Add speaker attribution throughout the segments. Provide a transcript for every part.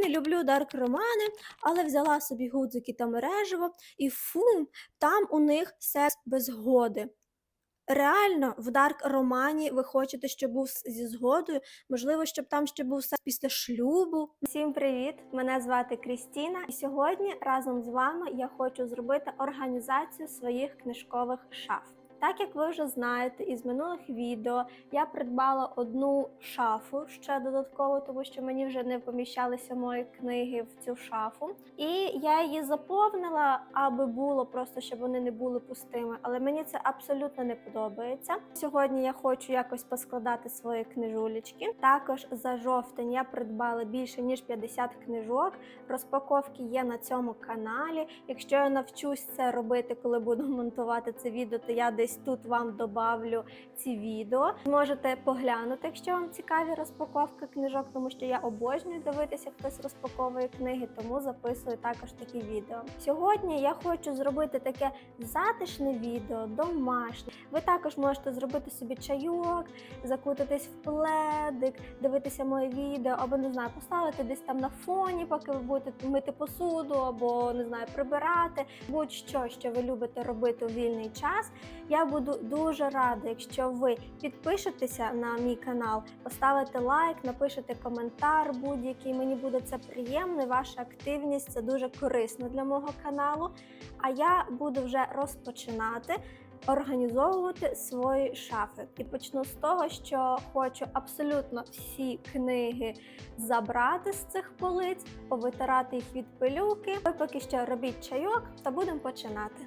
Speaker 1: не люблю дарк романи, але взяла собі гудзики та мережево, і фу, там у них секс без згоди. Реально, в дарк романі ви хочете, щоб був зі згодою, можливо, щоб там ще був секс після шлюбу. Всім привіт! Мене звати Крістіна, і сьогодні разом з вами я хочу зробити організацію своїх книжкових шаф. Так як ви вже знаєте із минулих відео, я придбала одну шафу ще додатково, тому що мені вже не поміщалися мої книги в цю шафу. І я її заповнила, аби було просто, щоб вони не були пустими. Але мені це абсолютно не подобається. Сьогодні я хочу якось поскладати свої книжулечки. Також за жовтень я придбала більше ніж 50 книжок. Розпаковки є на цьому каналі. Якщо я навчусь це робити, коли буду монтувати це відео, то я десь тут вам добавлю ці відео. Можете поглянути, якщо вам цікаві розпаковки книжок, тому що я обожнюю дивитися, як хтось розпаковує книги, тому записую також такі відео. Сьогодні я хочу зробити таке затишне відео, домашнє. Ви також можете зробити собі чайок, закутатись в пледик, дивитися моє відео, або не знаю, поставити десь там на фоні, поки ви будете мити посуду, або не знаю, прибирати. Будь-що, що ви любите робити у вільний час. Я буду дуже рада, якщо ви підпишетеся на мій канал, поставите лайк, напишете коментар будь-який. Мені буде це приємно. Ваша активність це дуже корисно для мого каналу. А я буду вже розпочинати організовувати свої шафи. І почну з того, що хочу абсолютно всі книги забрати з цих полиць, повитирати їх від пилюки. Ви поки що робіть чайок та будемо починати.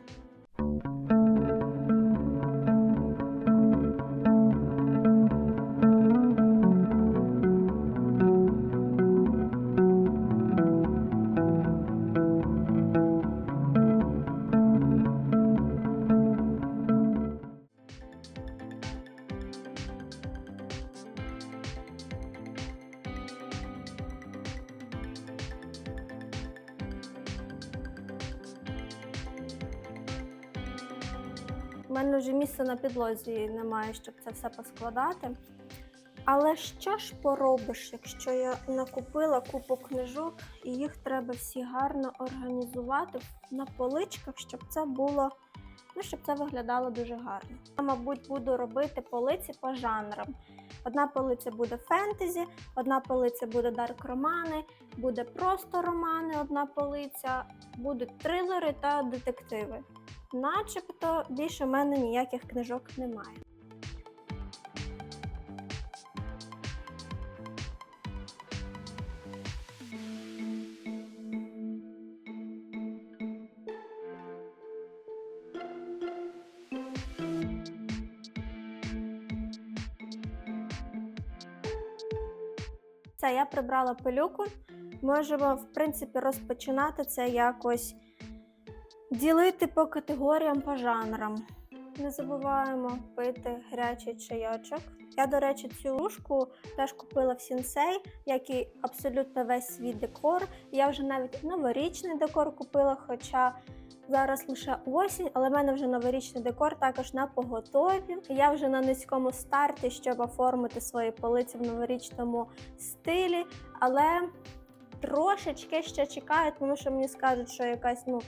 Speaker 1: У мене вже місця на підлозі немає, щоб це все поскладати. Але що ж поробиш, якщо я накупила купу книжок і їх треба всі гарно організувати на поличках, щоб це було, ну, щоб це виглядало дуже гарно. Я, мабуть, буду робити полиці по жанрам. Одна полиця буде фентезі, одна полиця буде дарк романи, буде просто романи, одна полиця, будуть трилери та детективи. Начебто більше в мене ніяких книжок немає. Це я прибрала пилюку. Можемо, в принципі, розпочинати це якось ділити по категоріям, по жанрам. Не забуваємо пити гарячий чайочок. Я, до речі, цю рушку теж купила в сінсей, як і абсолютно весь свій декор. Я вже навіть новорічний декор купила, хоча зараз лише осінь, але в мене вже новорічний декор також на поготові. Я вже на низькому старті, щоб оформити свої полиці в новорічному стилі, але трошечки ще чекаю, тому що мені скажуть, що якась ну.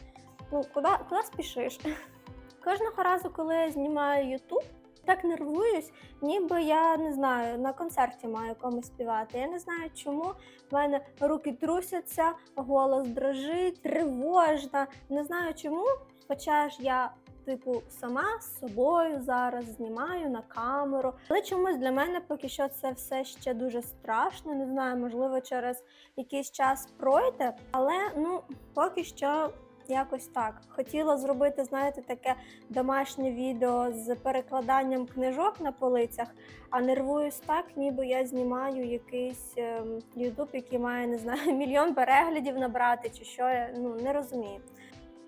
Speaker 1: Ну, куди, куди спішиш? Кожного разу, коли я знімаю YouTube, так нервуюсь, ніби я не знаю, на концерті маю комусь співати. Я не знаю, чому в мене руки трусяться, голос дрожить, тривожна. Не знаю чому, хоча ж я. Типу, сама з собою зараз знімаю на камеру. Але чомусь для мене поки що це все ще дуже страшно. Не знаю, можливо, через якийсь час пройде. Але ну поки що Якось так. Хотіла зробити, знаєте, таке домашнє відео з перекладанням книжок на полицях, а нервуюсь так, ніби я знімаю якийсь ем, Ютуб, який має, не знаю, мільйон переглядів набрати чи що. Я ну, не розумію.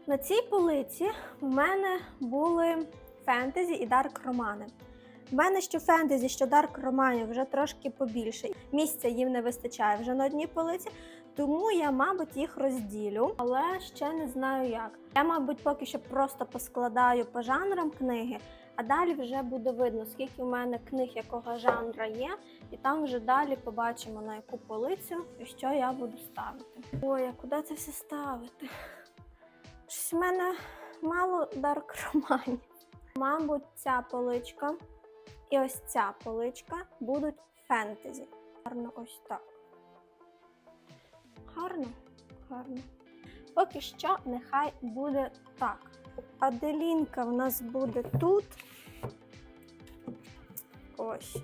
Speaker 1: На цій полиці в мене були фентезі і дарк романи. В мене що фентезі, що дарк романів вже трошки побільше. Місця їм не вистачає вже на одній полиці, тому я, мабуть, їх розділю, але ще не знаю як. Я, мабуть, поки що просто поскладаю по жанрам книги, А далі вже буде видно, скільки в мене книг якого жанра є, і там вже далі побачимо на яку полицю і що я буду ставити. Ой, а куди це все ставити? Щось в мене мало дарк романів. Мабуть, ця поличка і ось ця поличка будуть фентезі. Гарно ось так. Гарно, гарно. Поки що нехай буде так. Аделінка в нас буде тут. Ось.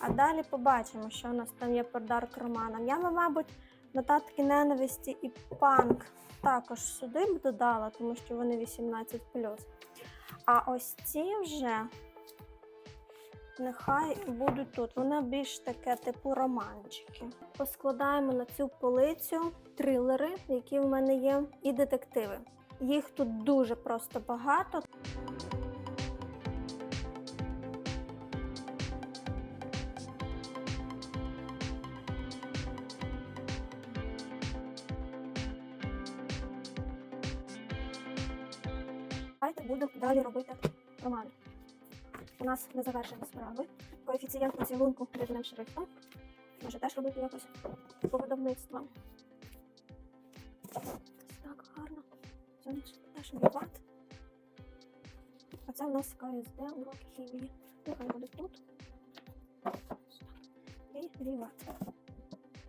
Speaker 1: А далі побачимо, що у нас там є по дарк романам. Я, мабуть, нотатки ненависті і панк також сюди б додала, тому що вони 18. А ось ці вже нехай будуть тут. Вони більш таке типу романчики. Поскладаємо на цю полицю трилери, які в мене є, і детективи. Їх тут дуже просто багато. Давайте будемо далі робити романи. У нас не завершені справи. Коефіцієнт поцілунку рівним шрифтом. Може теж робити якось по видавництву. Ось так гарно. Теж віват. А це у нас КСД урок хімії. Нехай буде тут. І віват.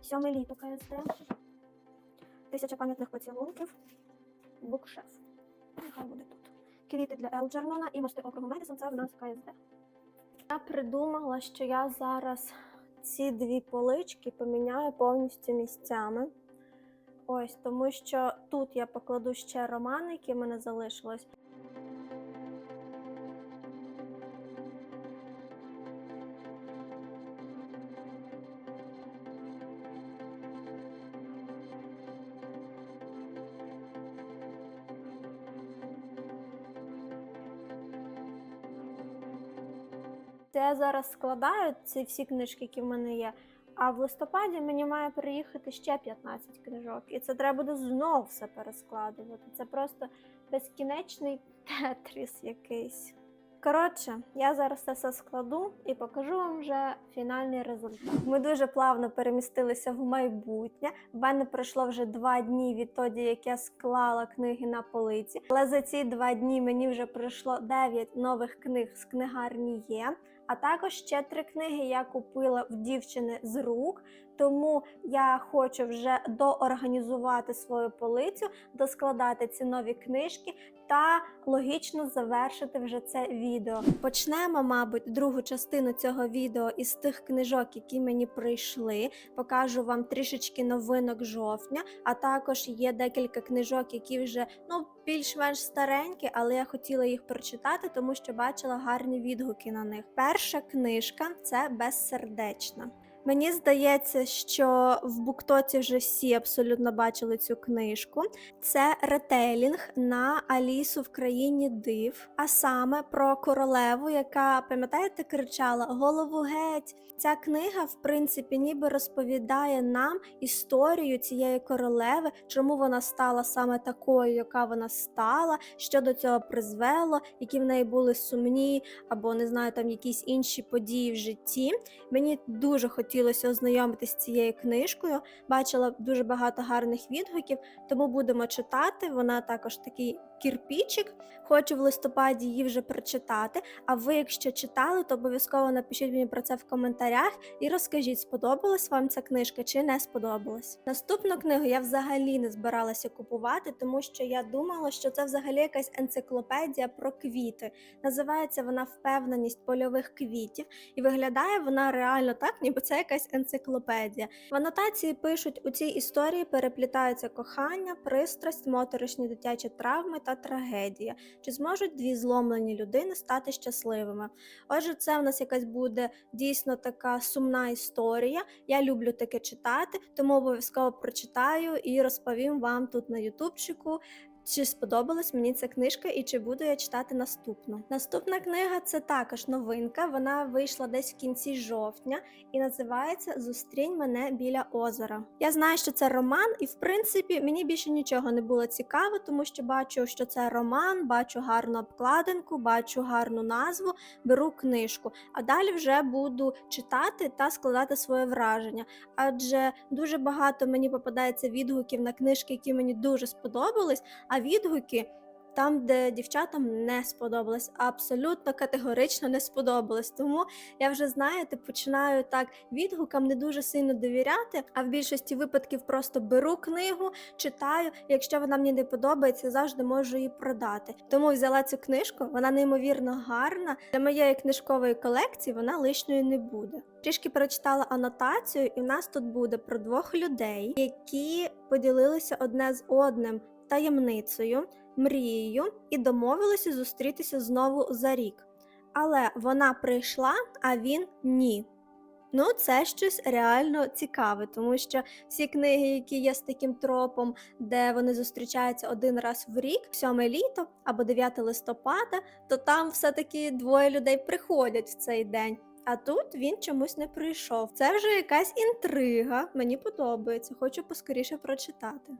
Speaker 1: Сьоме літо КСД. Тисяча пам'ятних поцілунків. Букшеф. Нехай буде тут. Квіти для Елджернона і мости округу Медісон це в нас КСД. Я придумала, що я зараз ці дві полички поміняю повністю місцями. Ось, тому що тут я покладу ще романи, які в мене залишились. Це я зараз складаю ці всі книжки, які в мене є. А в листопаді мені має приїхати ще 15 книжок. І це треба буде знов все перескладувати. Це просто безкінечний тетріс якийсь. Коротше, я зараз це все складу і покажу вам вже фінальний результат. Ми дуже плавно перемістилися в майбутнє. В мене пройшло вже два дні відтоді, як я склала книги на полиці. Але за ці два дні мені вже пройшло 9 нових книг з книгарні є. А також ще три книги я купила в дівчини з рук. Тому я хочу вже доорганізувати свою полицю, доскладати ці нові книжки та логічно завершити вже це відео. Почнемо, мабуть, другу частину цього відео із тих книжок, які мені прийшли. Покажу вам трішечки новинок жовтня, а також є декілька книжок, які вже ну більш-менш старенькі, але я хотіла їх прочитати, тому що бачила гарні відгуки на них. Перша книжка це безсердечна. Мені здається, що в Буктоці вже всі абсолютно бачили цю книжку. Це ретейлінг на Алісу в країні див, а саме про королеву, яка, пам'ятаєте, кричала Голову геть. Ця книга, в принципі, ніби розповідає нам історію цієї королеви, чому вона стала саме такою, яка вона стала, що до цього призвело, які в неї були сумні або не знаю, там якісь інші події в житті. Мені дуже хотілося ознайомитися з цією книжкою. Бачила дуже багато гарних відгуків, тому будемо читати. Вона також такий кірпічик. Хочу в листопаді її вже прочитати. А ви, якщо читали, то обов'язково напишіть мені про це в коментарях і розкажіть, сподобалась вам ця книжка чи не сподобалась. Наступну книгу я взагалі не збиралася купувати, тому що я думала, що це взагалі якась енциклопедія про квіти. Називається вона Впевненість польових квітів, і виглядає вона реально так, ніби це якась енциклопедія. В анотації пишуть: у цій історії переплітаються кохання, пристрасть, моторошні дитячі травми та трагедія. Чи зможуть дві зломлені людини стати щасливими? Отже, це в нас якась буде дійсно така сумна історія. Я люблю таке читати, тому обов'язково прочитаю і розповім вам тут на ютубчику. Чи сподобалась мені ця книжка і чи буду я читати наступну. Наступна книга це також новинка. Вона вийшла десь в кінці жовтня і називається Зустрінь мене біля озера. Я знаю, що це роман, і в принципі мені більше нічого не було цікаво, тому що бачу, що це роман, бачу гарну обкладинку, бачу гарну назву, беру книжку. А далі вже буду читати та складати своє враження. Адже дуже багато мені попадається відгуків на книжки, які мені дуже сподобались, а відгуки. Там, де дівчатам не сподобалось, абсолютно категорично не сподобалось. Тому я вже знаєте, починаю так відгукам не дуже сильно довіряти. А в більшості випадків просто беру книгу, читаю. Якщо вона мені не подобається, завжди можу її продати. Тому взяла цю книжку, вона неймовірно гарна. Для моєї книжкової колекції вона лишньою не буде. Трішки прочитала анотацію, і в нас тут буде про двох людей, які поділилися одне з одним таємницею, мрією і домовилися зустрітися знову за рік. Але вона прийшла, а він ні. Ну, це щось реально цікаве, тому що всі книги, які є з таким тропом, де вони зустрічаються один раз в рік, 7 літо або 9 листопада, то там все-таки двоє людей приходять в цей день. А тут він чомусь не прийшов. Це вже якась інтрига. Мені подобається, хочу поскоріше прочитати.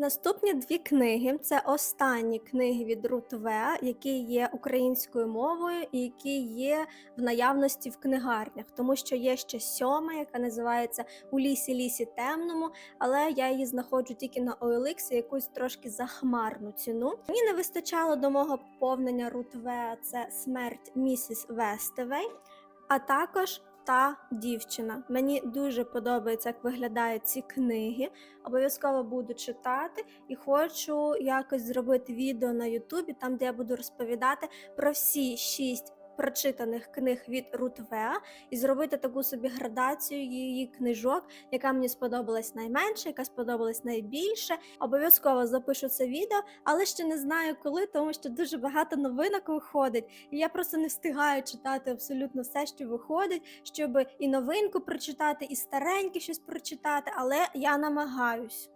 Speaker 1: Наступні дві книги це останні книги від Рут Веа, які є українською мовою і які є в наявності в книгарнях, тому що є ще сьома, яка називається У лісі лісі темному, але я її знаходжу тільки на OLX якусь трошки захмарну ціну. Мені не вистачало до мого поповнення Рут Веа це смерть місіс Вестевей, а також та дівчина. Мені дуже подобається, як виглядають ці книги. Обов'язково буду читати і хочу якось зробити відео на Ютубі, там де я буду розповідати про всі шість прочитаних книг від Рут Веа і зробити таку собі градацію її книжок, яка мені сподобалась найменше, яка сподобалась найбільше. Обов'язково запишу це відео, але ще не знаю коли, тому що дуже багато новинок виходить, і я просто не встигаю читати абсолютно все, що виходить, щоб і новинку прочитати, і стареньке щось прочитати, але я намагаюсь.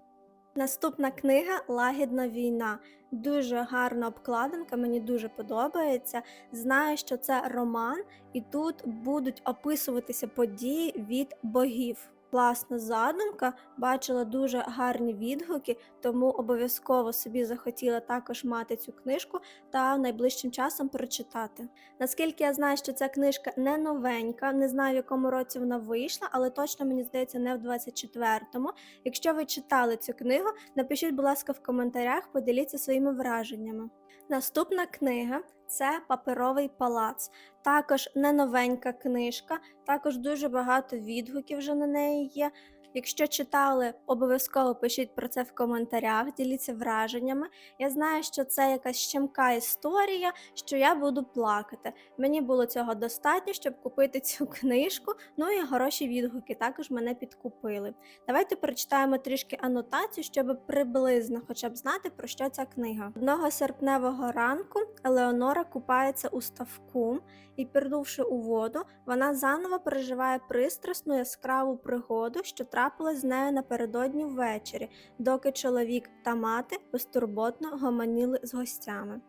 Speaker 1: Наступна книга Лагідна війна. Дуже гарна обкладинка, мені дуже подобається. Знаю, що це роман, і тут будуть описуватися події від богів. Класна задумка, бачила дуже гарні відгуки, тому обов'язково собі захотіла також мати цю книжку та найближчим часом прочитати. Наскільки я знаю, що ця книжка не новенька, не знаю в якому році вона вийшла, але точно мені здається не в 24-му. Якщо ви читали цю книгу, напишіть, будь ласка, в коментарях, поділіться своїми враженнями. Наступна книга це Паперовий палац. Також не новенька книжка, також дуже багато відгуків вже на неї є. Якщо читали, обов'язково пишіть про це в коментарях, діліться враженнями. Я знаю, що це якась щемка історія, що я буду плакати. Мені було цього достатньо, щоб купити цю книжку. Ну і хороші відгуки також мене підкупили. Давайте прочитаємо трішки анотацію, щоб приблизно хоча б знати, про що ця книга. Одного серпневого ранку Елеонора купається у ставку і, пірнувши у воду, вона заново переживає пристрасну яскраву пригоду, що трапилась з нею напередодні ввечері, доки чоловік та мати безтурботно гомоніли з гостями.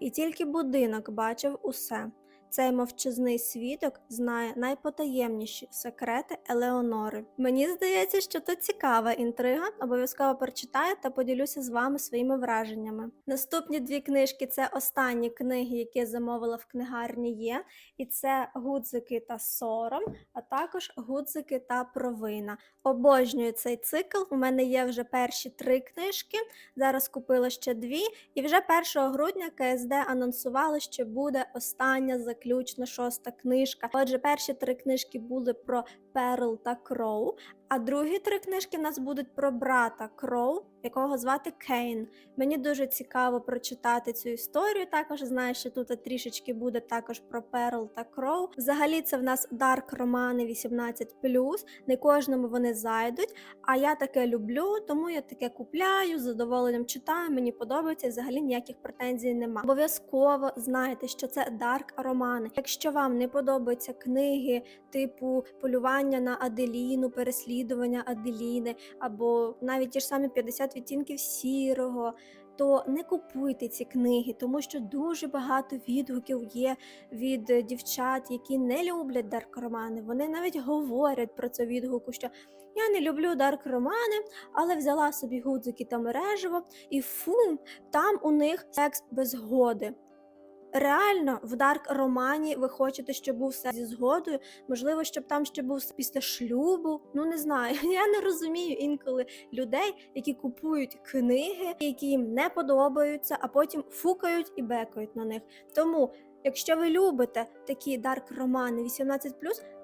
Speaker 1: І тільки будинок бачив усе. Цей мовчазний свідок знає найпотаємніші секрети Елеонори. Мені здається, що то цікава інтрига. Обов'язково прочитаю та поділюся з вами своїми враженнями. Наступні дві книжки це останні книги, які я замовила в книгарні є. І це гудзики та сором, а також гудзики та провина. Обожнюю цей цикл. У мене є вже перші три книжки. Зараз купила ще дві. І вже 1 грудня КСД анонсували, що буде остання заключна шоста книжка. Отже, перші три книжки були про Перл та Кроу, а другі три книжки в нас будуть про брата Кроу, якого звати Кейн. Мені дуже цікаво прочитати цю історію. Також знаю, що тут трішечки буде також про Перл та Кроу. Взагалі, це в нас дарк романи 18 Не кожному вони зайдуть. А я таке люблю, тому я таке купляю, з задоволенням читаю. Мені подобається взагалі ніяких претензій нема. Обов'язково знайте, що це дарк романи. Якщо вам не подобаються книги типу полювання на Аделіну, переслідування Аделіни, або навіть ті ж самі 50 відтінків сірого. то не купуйте ці книги, тому що дуже багато відгуків є від дівчат, які не люблять дарк романи. Вони навіть говорять про це відгуку, що я не люблю дарк романи, але взяла собі гудзики та мережево, і фу, там у них секс без згоди. Реально, в дарк романі ви хочете, щоб був секс зі згодою, можливо, щоб там ще був після шлюбу. Ну не знаю. Я не розумію інколи людей, які купують книги, які їм не подобаються, а потім фукають і бекають на них. Тому, якщо ви любите такі дарк романи 18+,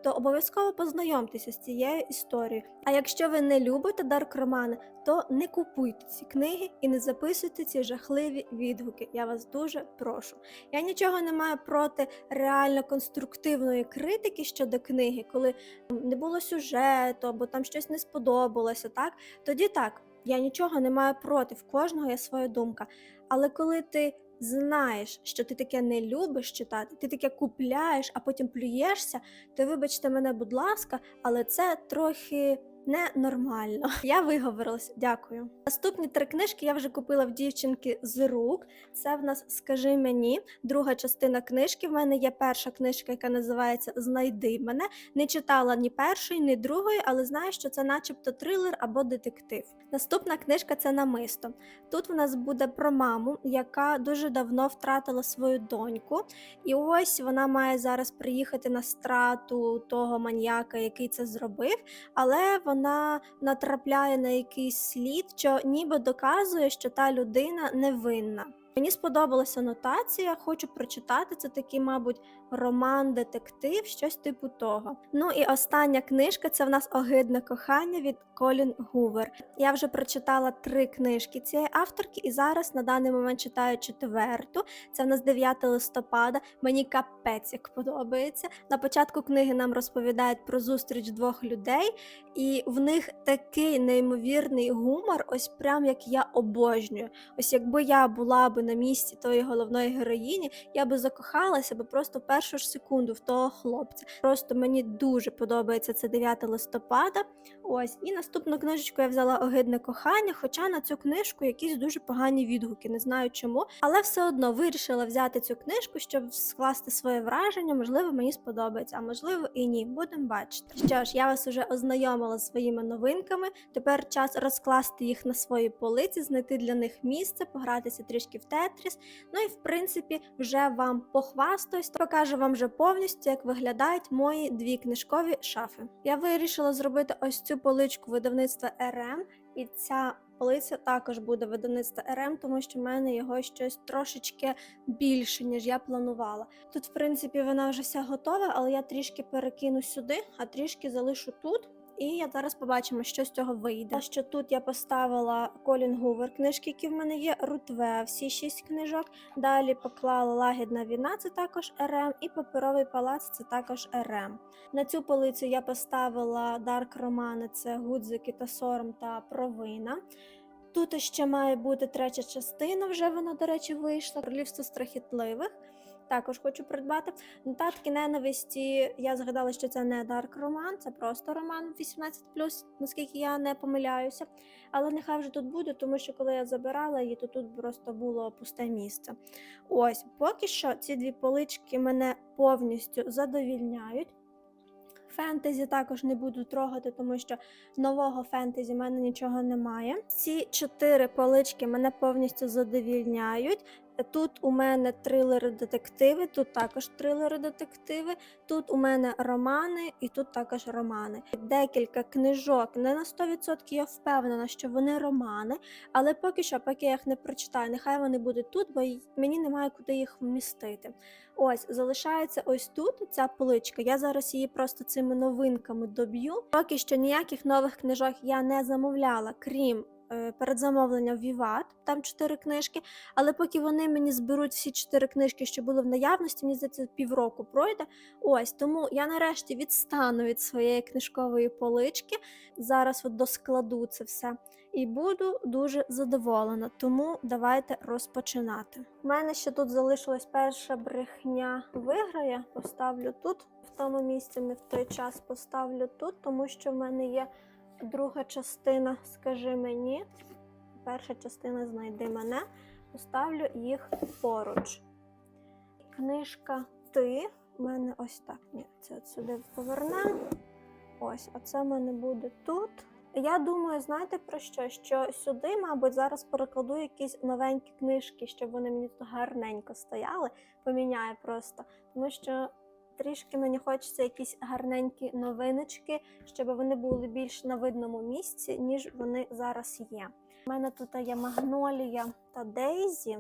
Speaker 1: то обов'язково познайомтеся з цією історією. А якщо ви не любите дарк романи, то не купуйте ці книги і не записуйте ці жахливі відгуки. Я вас дуже прошу. Я нічого не маю проти реально конструктивної критики щодо книги, коли не було сюжету або там щось не сподобалося, так? Тоді так, я нічого не маю проти, в кожного є своя думка. Але коли ти знаєш, що ти таке не любиш читати, ти таке купляєш, а потім плюєшся, то вибачте мене, будь ласка, але це трохи ненормально. Я виговорилась, дякую. Наступні три книжки я вже купила в дівчинки з рук. Це в нас Скажи мені, друга частина книжки. В мене є перша книжка, яка називається Знайди мене. Не читала ні першої, ні другої, але знаю, що це начебто трилер або детектив. Наступна книжка це намисто. Тут в нас буде про маму, яка дуже давно втратила свою доньку. І ось вона має зараз приїхати на страту того маньяка, який це зробив, але вона натрапляє на якийсь слід, що ніби доказує, що та людина невинна. Мені сподобалася нотація, хочу прочитати. Це такий, мабуть, роман-детектив, щось типу того. Ну і остання книжка це в нас огидне кохання від Колін Гувер. Я вже прочитала три книжки цієї авторки, і зараз на даний момент читаю четверту. Це в нас 9 листопада. Мені капець як подобається. На початку книги нам розповідають про зустріч двох людей, і в них такий неймовірний гумор, ось прям як я обожнюю. Ось якби я була би на місці тої головної героїні, я би закохалася би просто в першу ж секунду в того хлопця. Просто мені дуже подобається це 9 листопада. Ось і наступну книжечку я взяла огидне кохання. Хоча на цю книжку якісь дуже погані відгуки, не знаю чому, але все одно вирішила взяти цю книжку, щоб скласти своє враження. Можливо, мені сподобається, а можливо і ні. Будемо бачити. Що ж, я вас уже ознайомила з своїми новинками. Тепер час розкласти їх на свої полиці, знайти для них місце, погратися трішки в тетріс. Ну і в принципі вже вам похвастаюсь, покажу вам вже повністю, як виглядають мої дві книжкові шафи. Я вирішила зробити ось цю поличку видавництва РМ, і ця полиця також буде видавництва РМ, тому що в мене його щось трошечки більше, ніж я планувала. Тут, в принципі, вона вже вся готова, але я трішки перекину сюди, а трішки залишу тут. І я зараз побачимо, що з цього вийде. А що тут я поставила Колін Гувер книжки, які в мене є, Рутве, всі шість книжок. Далі поклала лагідна війна, це також РМ, і паперовий палац це також РМ. На цю полицю я поставила Дарк Романи, це гудзики та сором та провина. Тут ще має бути третя частина, вже вона, до речі, вийшла. Королівство страхітливих. Також хочу придбати. Нотатки ненависті. Я згадала, що це не дарк роман, це просто роман 18+, наскільки я не помиляюся. Але нехай вже тут буде, тому що коли я забирала її, то тут просто було пусте місце. Ось, поки що ці дві полички мене повністю задовільняють. Фентезі також не буду трогати, тому що нового фентезі в мене нічого немає. Ці чотири полички мене повністю задовільняють. Тут у мене трилери-детективи, тут також трилери-детективи, тут у мене романи і тут також романи. Декілька книжок, не на 100% я впевнена, що вони романи, але поки що, поки я їх не прочитаю, нехай вони будуть тут, бо мені немає куди їх вмістити. Ось, залишається ось тут ця поличка. Я зараз її просто цими новинками доб'ю. Поки що ніяких нових книжок я не замовляла, крім передзамовлення в Віват, там чотири книжки. Але поки вони мені зберуть всі чотири книжки, що були в наявності, мені здається, півроку пройде. Ось тому я нарешті відстану від своєї книжкової полички. Зараз от доскладу це все. І буду дуже задоволена. Тому давайте розпочинати. У мене ще тут залишилась перша брехня виграє. Поставлю тут, в тому місці, не в той час поставлю тут, тому що в мене є друга частина Скажи мені. перша частина знайди мене. Поставлю їх поруч. Книжка Ти. У мене ось так. Ні, це от сюди повернемо. Ось, а це в мене буде тут. Я думаю, знаєте про що? Що сюди, мабуть, зараз перекладу якісь новенькі книжки, щоб вони мені тут гарненько стояли. Поміняю просто. Тому що трішки мені хочеться якісь гарненькі новиночки, щоб вони були більш на видному місці, ніж вони зараз є. У мене тут є Магнолія та Дейзі.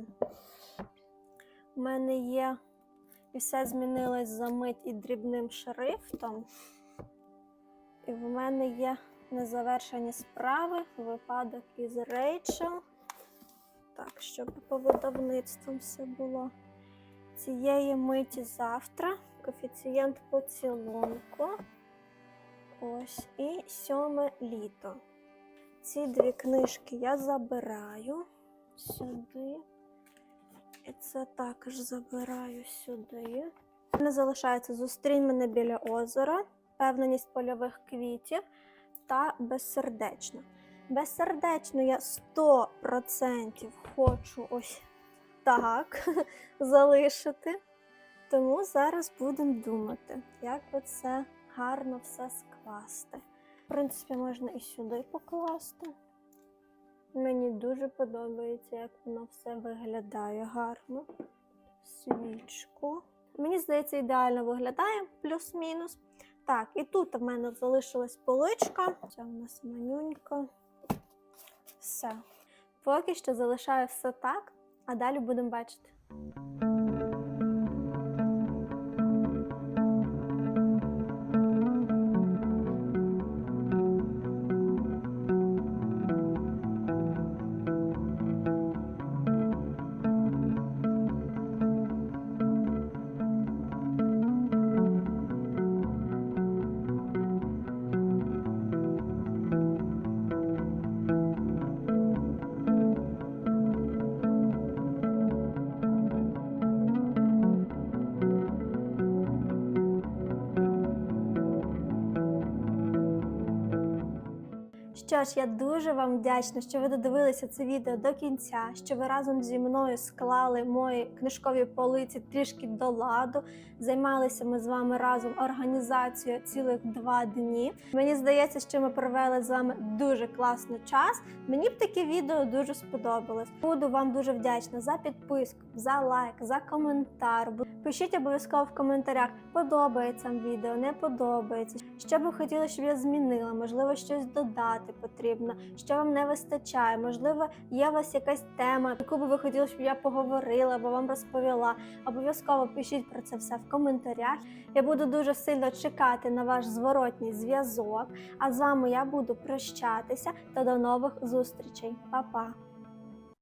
Speaker 1: У мене є і все змінилось за мить і дрібним шрифтом. І в мене є незавершені справи, випадок із Рейчел. Так, щоб по видавництвам все було. Цієї миті завтра. Коефіцієнт поцілунку. Ось. І сьоме літо. Ці дві книжки я забираю сюди. І це також забираю сюди. У залишається зустрінь мене біля озера, певненість польових квітів та безсердечно. Безсердечно я 100% хочу ось так залишити. Тому зараз будемо думати, як би це гарно все скласти. В принципі, можна і сюди покласти. Мені дуже подобається, як воно все виглядає гарно. Свічку. Мені здається, ідеально виглядає, плюс-мінус. Так, і тут в мене залишилась поличка. Це у нас манюнька. Все. Поки що залишаю все так, а далі будемо бачити. Що ж, я дуже вам вдячна, що ви додивилися це відео до кінця, що ви разом зі мною склали мої книжкові полиці трішки до ладу. Займалися ми з вами разом організацією цілих два дні. Мені здається, що ми провели з вами дуже класний час. Мені б таке відео дуже сподобалось. Буду вам дуже вдячна за підписку, за лайк, за коментар. Пишіть обов'язково в коментарях, подобається вам відео, не подобається. Що ви хотіли, щоб я змінила, можливо, щось додати потрібно, що вам не вистачає. Можливо, є у вас якась тема, яку би ви хотіли, щоб я поговорила або вам розповіла. Обов'язково пишіть про це все в коментарях. Я буду дуже сильно чекати на ваш зворотній зв'язок. А з вами я буду прощатися та до нових зустрічей. Па-па!